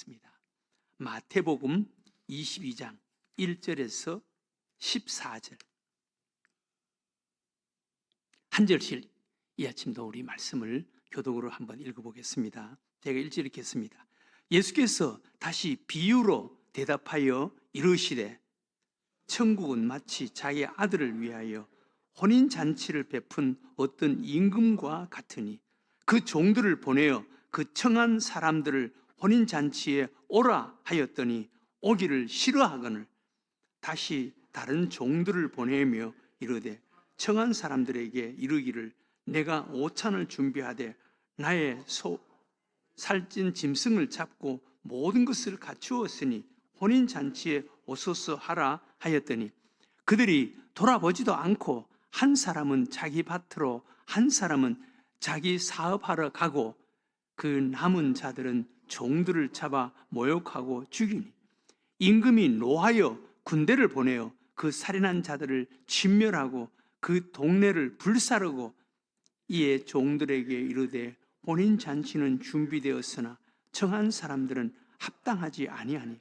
보겠습니다. 마태복음 22장 1절에서 14절. 한 절씩 이 아침도 우리 말씀을 교독으로 한번 읽어보겠습니다. 제가 1절 읽겠습니다. 예수께서 다시 비유로 대답하여 이르시되 천국은 마치 자기 아들을 위하여 혼인 잔치를 베푼 어떤 임금과 같으니 그 종들을 보내어 그 청한 사람들을 혼인 잔치에 오라 하였더니 오기를 싫어하거늘 다시 다른 종들을 보내며 이르되 청한 사람들에게 이르기를 내가 오찬을 준비하되 나의 소 살찐 짐승을 잡고 모든 것을 갖추었으니 혼인 잔치에 오소서 하라 하였더니 그들이 돌아보지도 않고 한 사람은 자기 밭으로 한 사람은 자기 사업하러 가고 그 남은 자들은 종들을 잡아 모욕하고 죽이니 임금이 노하여 군대를 보내어 그 살인한 자들을 진멸하고 그 동네를 불사르고 이에 종들에게 이르되 본인 잔치는 준비되었으나 청한 사람들은 합당하지 아니하니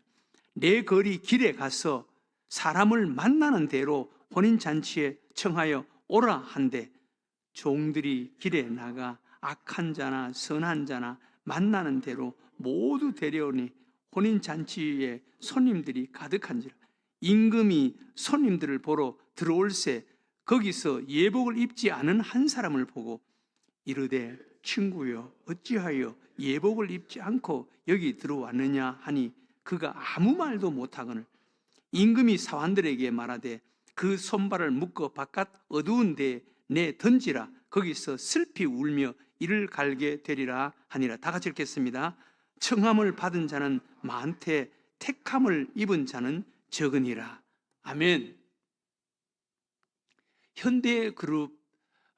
내 거리 길에 가서 사람을 만나는 대로 혼인 잔치에 청하여 오라 한데 종들이 길에 나가 악한 자나 선한 자나 만나는 대로 모두 데려오니 혼인 잔치에 손님들이 가득한지라. 임금이 손님들을 보러 들어올새 거기서 예복을 입지 않은 한 사람을 보고 이르되 친구여 어찌하여 예복을 입지 않고 여기 들어왔느냐? 하니 그가 아무 말도 못하거늘 임금이 사환들에게 말하되 그 손발을 묶어 바깥 어두운 데에 내 던지라. 거기서 슬피 울며 이를 갈게 되리라. 하니라. 다 같이 읽겠습니다 청함을 받은 자는 많되 택함을 입은 자는 적으니라. 아멘. 현대그룹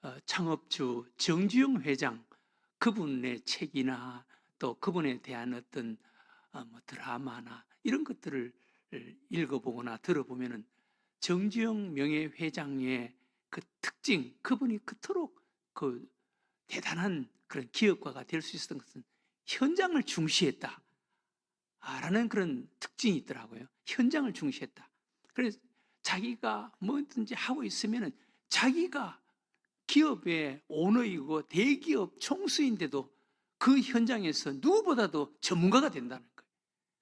어, 창업주 정주영 회장 그분의 책이나 또 그분에 대한 어떤 어, 뭐 드라마나 이런 것들을 읽어보거나 들어보면은 정주영 명예회장의 그 특징, 그분이 그토록 그 대단한 그런 기업가가 될 수 있었던 것은 현장을 중시했다. 라는 그런 특징이 있더라고요. 현장을 중시했다. 그래서 자기가 뭐든지 하고 있으면은 자기가 기업의 오너이고 대기업 총수인데도 그 현장에서 누구보다도 전문가가 된다는 거예요.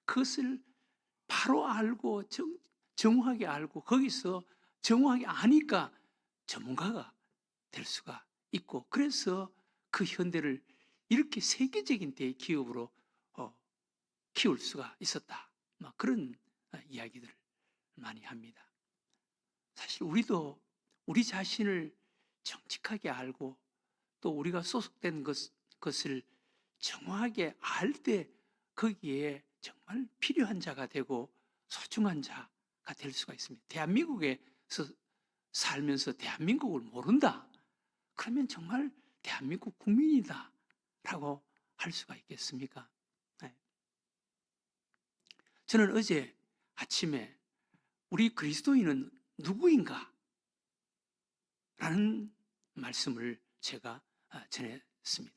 그것을 바로 알고 정, 정확하게 알고 거기서 정확하게 아니까 전문가가 될 수가 있고 그래서 그 현대를 이렇게 세계적인 대기업으로 어, 키울 수가 있었다. 막 그런 어, 이야기들을 많이 합니다. 사실 우리도 우리 자신을 정직하게 알고 또 우리가 소속된 것, 것을 정확하게 알 때 거기에 정말 필요한 자가 되고 소중한 자가 될 수가 있습니다. 대한민국에서 살면서 대한민국을 모른다. 그러면 정말 대한민국 국민이다. 라고 할 수가 있겠습니까? 네. 저는 어제 아침에 우리 그리스도인은 누구인가? 라는 말씀을 제가 아, 전했습니다.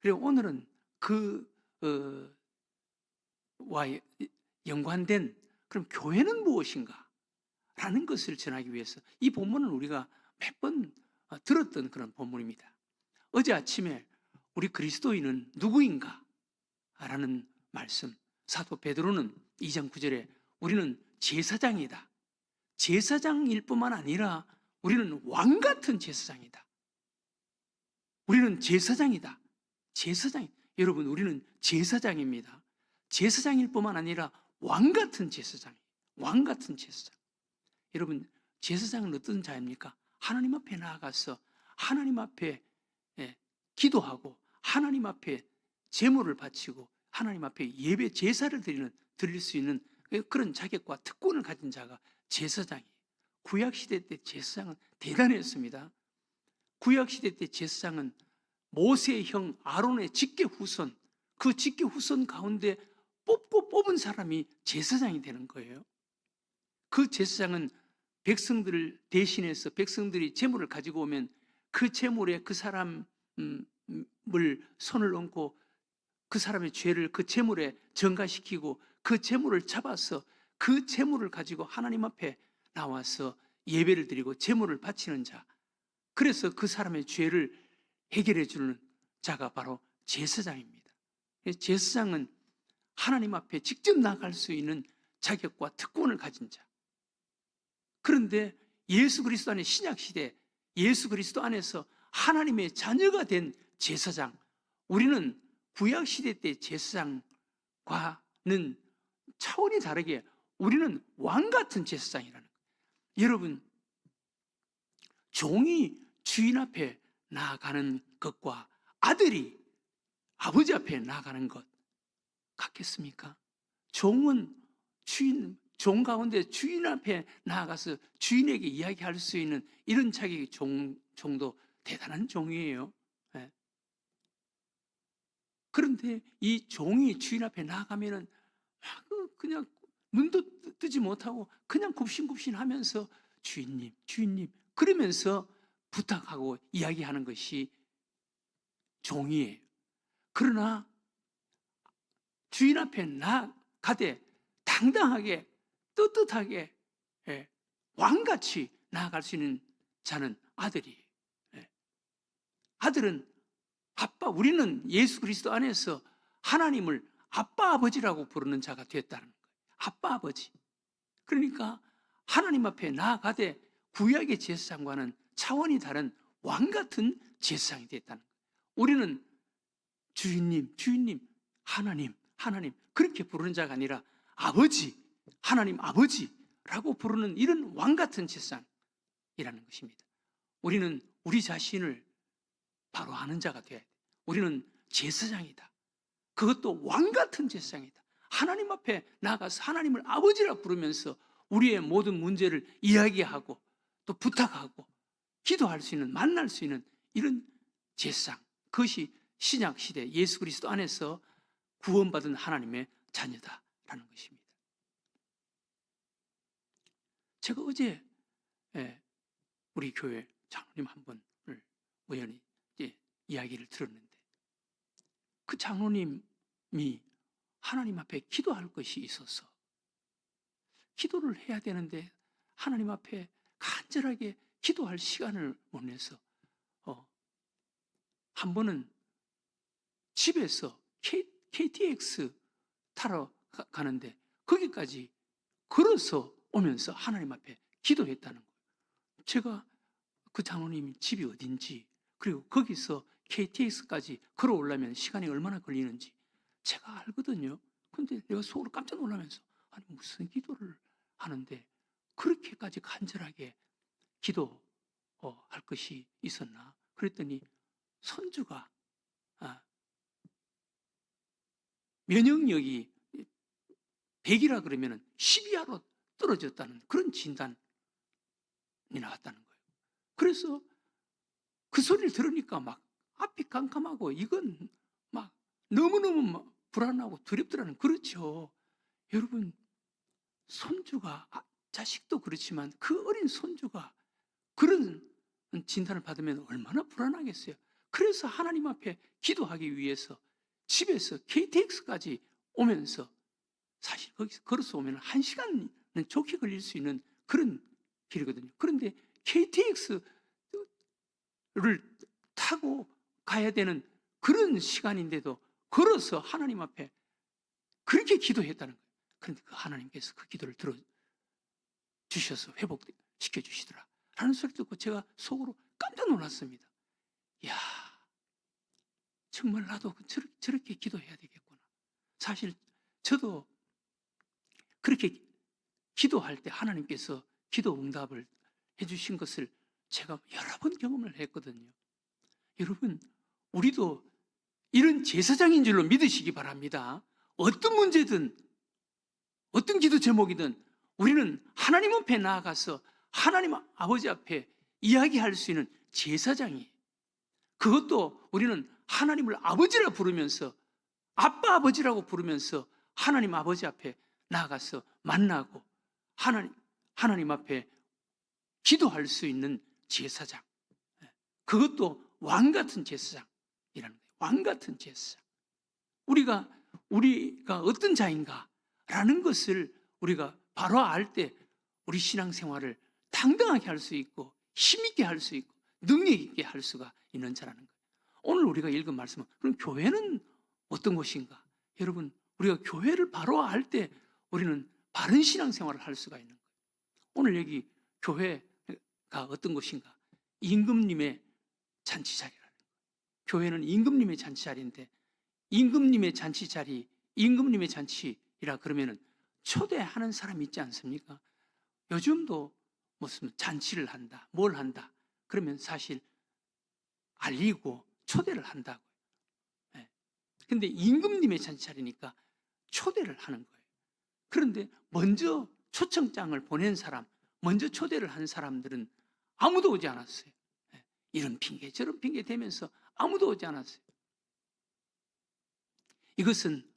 그리고 오늘은 그, 어, 와 연관된 그럼 교회는 무엇인가? 라는 것을 전하기 위해서 이 본문은 우리가 몇번 어, 들었던 그런 본문입니다. 어제 아침에 우리 그리스도인은 누구인가? 라는 말씀. 사도 베드로는 2장 9절에 우리는 제사장이다. 제사장일 뿐만 아니라 우리는 왕 같은 제사장이다. 우리는 제사장이다. 제사장. 여러분, 우리는 제사장입니다. 제사장일 뿐만 아니라 왕 같은 제사장. 왕 같은 제사장. 여러분, 제사장은 어떤 자입니까? 하나님 앞에 나아가서 하나님 앞에 예, 기도하고 하나님 앞에 제물을 바치고 하나님 앞에 예배 제사를 드리는 드릴 수 있는 그런 자격과 특권을 가진 자가 제사장이에요. 구약 시대 때 제사장은 대단했습니다. 구약 시대 때 제사장은 모세의 형 아론의 직계 후손 그 직계 후손 가운데 뽑고 뽑은 사람이 제사장이 되는 거예요. 그 제사장은 백성들을 대신해서 백성들이 재물을 가지고 오면 그 재물에 그 사람 을 손을 얹고 그 사람의 죄를 그 재물에 전가시키고 그 재물을 잡아서 그 재물을 가지고 하나님 앞에 나와서 예배를 드리고 재물을 바치는 자. 그래서 그 사람의 죄를 해결해 주는 자가 바로 제사장입니다. 제사장은 하나님 앞에 직접 나갈 수 있는 자격과 특권을 가진 자. 그런데 예수 그리스도 안에 신약 시대 예수 그리스도 안에서 하나님의 자녀가 된 제사장 우리는 구약 시대 때 제사장과는 차원이 다르게 우리는 왕 같은 제사장이라는 거예요. 여러분 종이 주인 앞에 나아가는 것과 아들이 아버지 앞에 나아가는 것 같겠습니까? 종은 주인 종 가운데 주인 앞에 나아가서 주인에게 이야기할 수 있는 이런 자격이 종, 종도 대단한 종이에요. 예. 그런데 이 종이 주인 앞에 그 그냥 눈도 뜨- 뜨지 못하고 그냥 굽신굽신 하면서 주인님, 주인님 그러면서 부탁하고 이야기하는 것이 종이에요. 그러나 주인 앞에 나가되 당당하게 떳떳하게 예, 왕같이 나아갈 수 있는 자는 아들이에요. 예. 아들은 아빠 우리는 예수 그리스도 안에서 하나님을 아빠 아버지라고 부르는 자가 됐다는 거예요. 아빠 아버지. 그러니까 하나님 앞에 나아가되 구약의 제사장과는 차원이 다른 왕 같은 제사장이 됐다는 거예요. 우리는 주인님, 주인님, 하나님, 하나님 그렇게 부르는 자가 아니라 아버지, 하나님 아버지라고 부르는 이런 왕 같은 제사장이라는 것입니다. 우리는 우리 자신을 바로 아는 자가 돼야 돼. 우리는 제사장이다. 그것도 왕 같은 제사장이다. 하나님 앞에 나가서 하나님을 아버지라 부르면서 우리의 모든 문제를 이야기하고 또 부탁하고 기도할 수 있는 만날 수 있는 이런 제사장 그것이 신약 시대 예수 그리스도 안에서 구원받은 하나님의 자녀다라는 것입니다. 제가 어제 예, 우리 교회 장로님 한 분을 우연히 이야기를 들었는데 그 장로님이 하나님 앞에 기도할 것이 있어서 기도를 해야 되는데 하나님 앞에 간절하게 기도할 시간을 못 내서 어, 한 번은 집에서 K, KTX 타러 가, 가는데 거기까지 걸어서 오면서 하나님 앞에 기도했다는 거예요. 제가 그 장로님 집이 어딘지 그리고 거기서 KTX까지 걸어오려면 시간이 얼마나 걸리는지 제가 알거든요. 근데 내가 속으로 깜짝 놀라면서 아니 무슨 기도를 하는데 그렇게까지 간절하게 기도할 것이 있었나? 그랬더니 선주가 아, 면역력이 100이라 그러면 12하로 떨어졌다는 그런 진단이 나왔다는 거예요. 그래서 그 소리를 들으니까 막 앞이 깜깜하고 이건 막 너무너무 막 불안하고 두렵더라는 그렇죠. 여러분 손주가 아, 자식도 그렇지만 그 어린 손주가 그런 진단을 받으면 얼마나 불안하겠어요. 그래서 하나님 앞에 기도하기 위해서 집에서 KTX까지 오면서 사실 거기서 걸어서 오면 한 시간은 좋게 걸릴 수 있는 그런 길이거든요. 그런데 KTX를 타고 가야 되는 그런 시간인데도 걸어서 하나님 앞에 그렇게 기도했다는 거예요. 그런데 그 하나님께서 그 기도를 들어 주셔서 회복시켜 주시더라. 라는 소리 듣고 제가 속으로 깜짝 놀랐습니다. 이야, 정말 나도 그 저렇게, 저렇게 기도해야 되겠구나. 사실 저도 그렇게 기도할 때 하나님께서 기도 응답을 해주신 것을 제가 여러 번 경험을 했거든요. 여러분, 우리도 이런 제사장인 줄로 믿으시기 바랍니다. 어떤 문제든, 어떤 기도 제목이든 우리는 하나님 앞에 나아가서 하나님 아버지 앞에 이야기할 수 있는 제사장이 그것도 우리는 하나님을 아버지라 부르면서 아빠 아버지라고 부르면서 하나님 아버지 앞에 나아가서 만나고 하나님 하나님 앞에 기도할 수 있는 제사장. 그것도 왕 같은 제사장이라는 거예요. 왕 같은 제사장. 우리가 우리가 어떤 자인가라는 것을 우리가 바로 알 때 우리 신앙생활을 당당하게 할 수 있고 힘 있게 할 수 있고 능력 있게 할 수가 있는 자라는 거예요. 오늘 우리가 읽은 말씀은 그럼 교회는 어떤 곳인가? 여러분 우리가 교회를 바로 알 때 우리는 바른 신앙생활을 할 수가 있는 거예요. 오늘 여기 교회가 어떤 곳인가? 임금님의 잔치 자리라는 거예요. 교회는 임금님의 잔치 자리인데 임금님의 잔치 자리, 임금님의 잔치이라 그러면은 초대하는 사람 있지 않습니까? 요즘도 무슨 잔치를 한다, 뭘 한다. 그러면 사실 알리고 초대를 한다고요. 예. 근데 임금님의 잔치 자리니까 초대를 하는 거예요. 그런데 먼저 초청장을 보낸 사람, 먼저 초대를 한 사람들은 아무도 오지 않았어요. 예. 이런 핑계, 저런 핑계 대면서 아무도 오지 않았어요. 이것은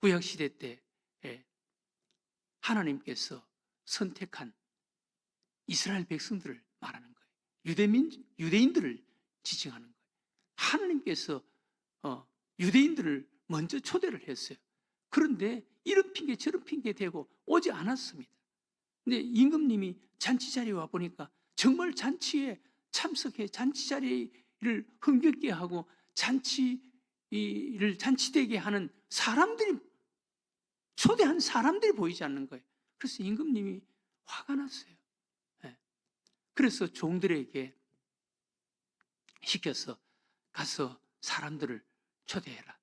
구약 시대 때 예, 하나님께서 선택한 이스라엘 백성들을 말하는 거예요. 유대민 유대인들을 지칭하는 거예요. 하나님께서 어, 유대인들을 먼저 초대를 했어요. 그런데 이런 핑계 저런 핑계 대고 오지 않았습니다. 근데 임금님이 잔치 자리에 와 보니까 정말 잔치에 참석해 잔치 자리를 흥겹게 하고 잔치를 잔치되게 하는 사람들이 초대한 사람들이 보이지 않는 거예요. 그래서 임금님이 화가 났어요. 예. 그래서 종들에게 시켜서 가서 사람들을 초대해라.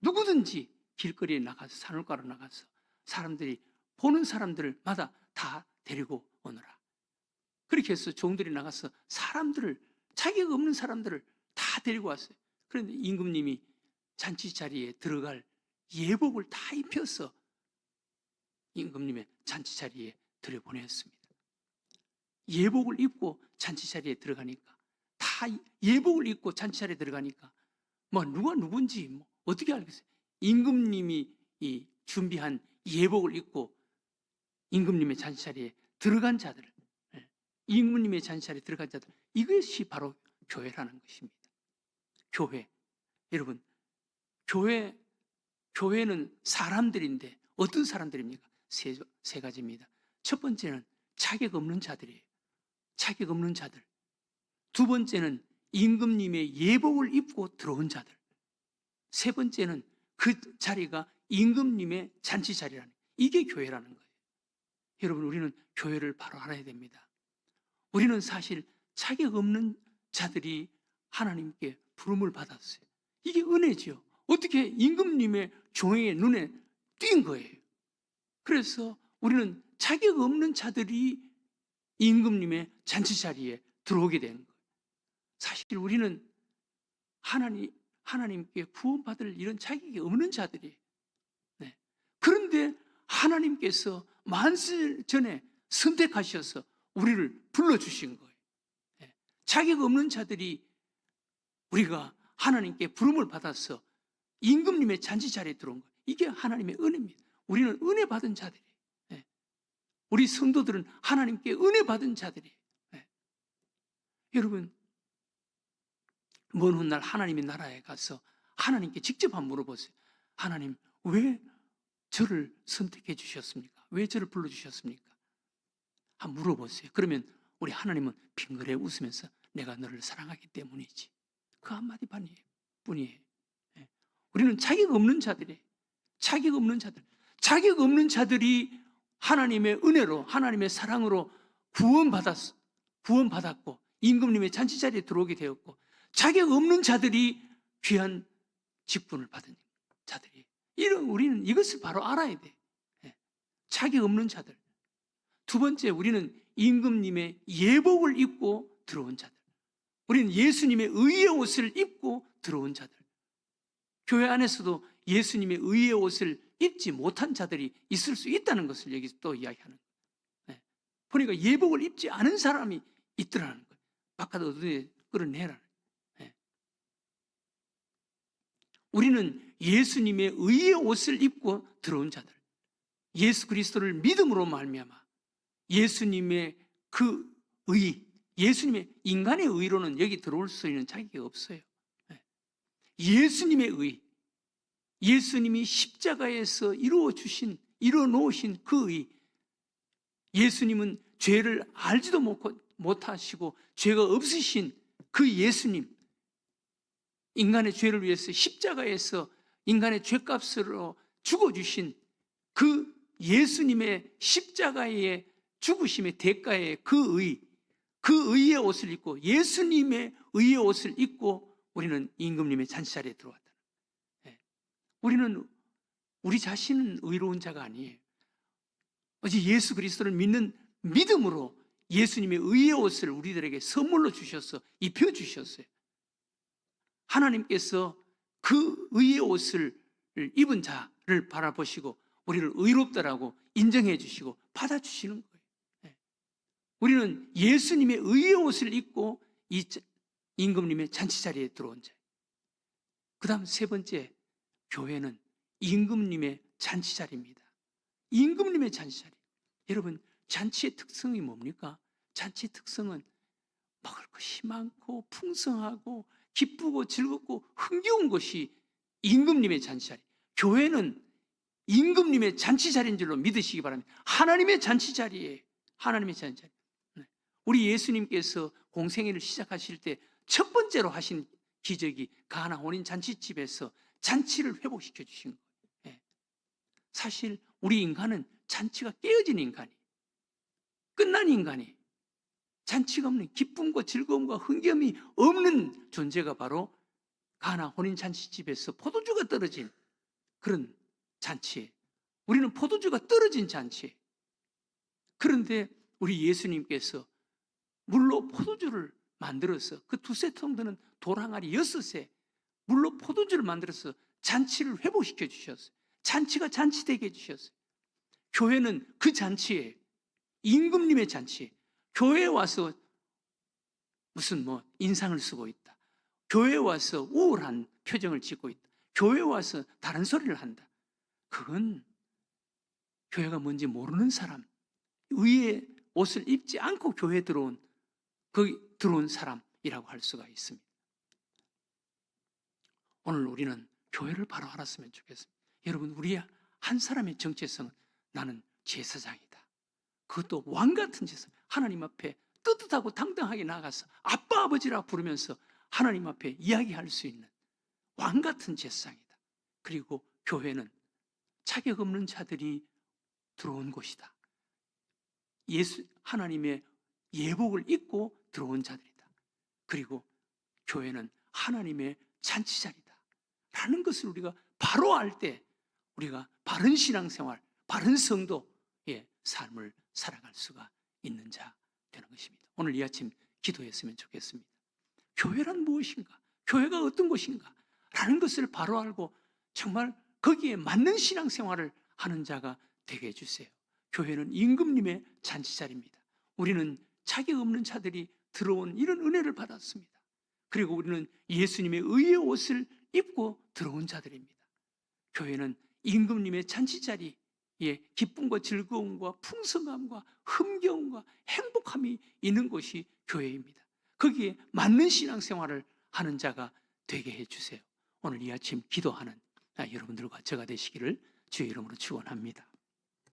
누구든지 길거리에 나가서 산울가로 나가서 사람들이 보는 사람들마다 다 데리고 오너라. 그렇게 해서 종들이 나가서 사람들을 자격 없는 사람들을 다 데리고 왔어요. 그런데 임금님이 잔치 자리에 들어갈 예복을 다 입혀서 임금님의 잔치 자리에 들여보냈습니다. 예복을 입고 잔치 자리에 들어가니까 다 예복을 입고 잔치 자리에 들어가니까 뭐 누가 누군지 뭐 어떻게 알겠어요? 임금님이 이 준비한 예복을 입고 임금님의 잔치 자리에 들어간 자들, 예, 임금님의 잔치 자리에 들어간 자들 이것이 바로 교회라는 것입니다. 교회 여러분 교회 교회는 사람들인데 어떤 사람들입니까? 세, 세 가지입니다. 첫 번째는 자격 없는 자들이에요. 자격 없는 자들. 두 번째는 임금님의 예복을 입고 들어온 자들. 세 번째는 그 자리가 임금님의 잔치 자리라는 이게 교회라는 거예요. 여러분 우리는 교회를 바로 알아야 됩니다. 우리는 사실 자격 없는 자들이 하나님께 부름을 받았어요. 이게 은혜죠. 어떻게 임금님의 종의 눈에 띈 거예요. 그래서 우리는 자격 없는 자들이 임금님의 잔치 자리에 들어오게 되는 거예요. 사실 우리는 하나님, 하나님께 구원받을 이런 자격이 없는 자들이에요. 네. 그런데 하나님께서 만세 전에 선택하셔서 우리를 불러주신 거예요. 네. 자격 없는 자들이 우리가 하나님께 부름을 받아서 임금님의 잔치 자리에 들어온 거예요. 이게 하나님의 은혜입니다. 우리는 은혜 받은 자들이에요. 예. 우리 성도들은 하나님께 은혜 받은 자들이에요. 예. 여러분, 먼 훗날 하나님의 나라에 가서 하나님께 직접 한번 물어보세요. 하나님, 왜 저를 선택해 주셨습니까? 왜 저를 불러주셨습니까? 한번 물어보세요. 그러면 우리 하나님은 빙그레 웃으면서 내가 너를 사랑하기 때문이지. 그 한마디 뿐이에요. 예. 우리는 자격 없는 자들이에요. 자격 없는 자들. 자격 없는 자들이 하나님의 은혜로 하나님의 사랑으로 구원받았 구원받았고 임금님의 잔치 자리에 들어오게 되었고 자격 없는 자들이 귀한 직분을 받은 자들이 이런 우리는 이것을 바로 알아야 돼. 예. 자격 없는 자들. 두 번째 우리는 임금님의 예복을 입고 들어온 자들. 우리는 예수님의 의의 옷을 입고 들어온 자들. 교회 안에서도 예수님의 의의 옷을 입지 못한 자들이 있을 수 있다는 것을 여기서 또 이야기하는 거예요. 네. 보니까 예복을 입지 않은 사람이 있더라는 거예요. 바깥 어둠에 끌어내라는 네. 우리는 예수님의 의의 옷을 입고 들어온 자들, 예수 그리스도를 믿음으로 말미암아 예수님의 그 의, 예수님의 인간의 의로는 여기 들어올 수 있는 자격이 없어요. 네. 예수님의 의, 예수님이 십자가에서 이루어 주신 이루어 놓으신 그 의. 예수님은 죄를 알지도 못- 못하시고 죄가 없으신 그 예수님 인간의 죄를 위해서 십자가에서 인간의 죄값으로 죽어 주신 그 예수님의 십자가의 죽으심의 대가의 그 의, 그 의의 옷을 입고 예수님의 의의 옷을 입고 우리는 임금님의 잔치자리에 들어왔다. 예. 우리는 우리 자신은 의로운 자가 아니에요. 어제 예수 그리스도를 믿는 믿음으로 예수님의 의의 옷을 우리들에게 선물로 주셔서 입혀 주셨어요. 하나님께서 그 의의 옷을 입은 자를 바라보시고 우리를 의롭다라고 인정해 주시고 받아 주시는. 예. 우리는 예수님의 의의 옷을 입고 이 자- 임금님의 잔치 자리에 들어온 자예요. 그다음 세 번째 교회는 임금님의 잔치 자리입니다. 임금님의 잔치 자리. 여러분 잔치의 특성이 뭡니까? 잔치의 특성은 먹을 것이 많고 풍성하고 기쁘고 즐겁고 흥겨운 것이 임금님의 잔치 자리. 교회는 임금님의 잔치 자리인 줄로 믿으시기 바랍니다. 하나님의 잔치 자리에 하나님의 잔치 자리. 네. 우리 예수님께서 공생애를 시작하실 때 첫 번째로 하신 기적이 가나 혼인 잔치집에서 잔치를 회복시켜 주신 거예요. 예. 사실 우리 인간은 잔치가 깨어진 인간이 끝난 인간이 잔치가 없는 기쁨과 즐거움과 흥겨움이 없는 존재가 바로 가나 혼인 잔치집에서 포도주가 떨어진 그런 잔치에 우리는 포도주가 떨어진 잔치에 그런데 우리 예수님께서 물로 포도주를 만들어서 그 두세 통 드는 돌항아리 여섯에 물로 포도주를 만들어서 잔치를 회복시켜 주셨어요. 잔치가 잔치되게 해주셨어요. 교회는 그 잔치에 임금님의 잔치에 교회에 와서 무슨 뭐 인상을 쓰고 있다. 교회에 와서 우울한 표정을 짓고 있다. 교회에 와서 다른 소리를 한다. 그건 교회가 뭔지 모르는 사람, 의의 옷을 입지 않고 교회에 들어온 그 들어온 사람이라고 할 수가 있습니다. 오늘 우리는 교회를 바로 알았으면 좋겠습니다. 여러분, 우리 한 사람의 정체성은 나는 제사장이다. 그것도 왕 같은 제사장. 하나님 앞에 뜨뜻하고 당당하게 나가서 아빠 아버지라 부르면서 하나님 앞에 이야기할 수 있는 왕 같은 제사장이다. 그리고 교회는 자격 없는 자들이 들어온 곳이다. 예수 하나님의 예복을 입고 들어온 자들이다. 그리고 교회는 하나님의 잔치자리다. 라는 것을 우리가 바로 알 때 우리가 바른 신앙생활, 바른 성도의 삶을 살아갈 수가 있는 자 되는 것입니다. 오늘 이 아침 기도했으면 좋겠습니다. 교회란 무엇인가? 교회가 어떤 곳인가? 라는 것을 바로 알고 정말 거기에 맞는 신앙생활을 하는 자가 되게 해주세요. 교회는 임금님의 잔치자리입니다. 우리는 자격 없는 자들이 들어온 이런 은혜를 받았습니다. 그리고 우리는 예수님의 의의 옷을 입고 들어온 자들입니다. 교회는 임금님의 잔치자리에 기쁨과 즐거움과 풍성함과 흥겨움과 행복함이 있는 곳이 교회입니다. 거기에 맞는 신앙생활을 하는 자가 되게 해주세요. 오늘 이 아침 기도하는 아, 여러분들과 제가 되시기를 주의 이름으로 축원합니다.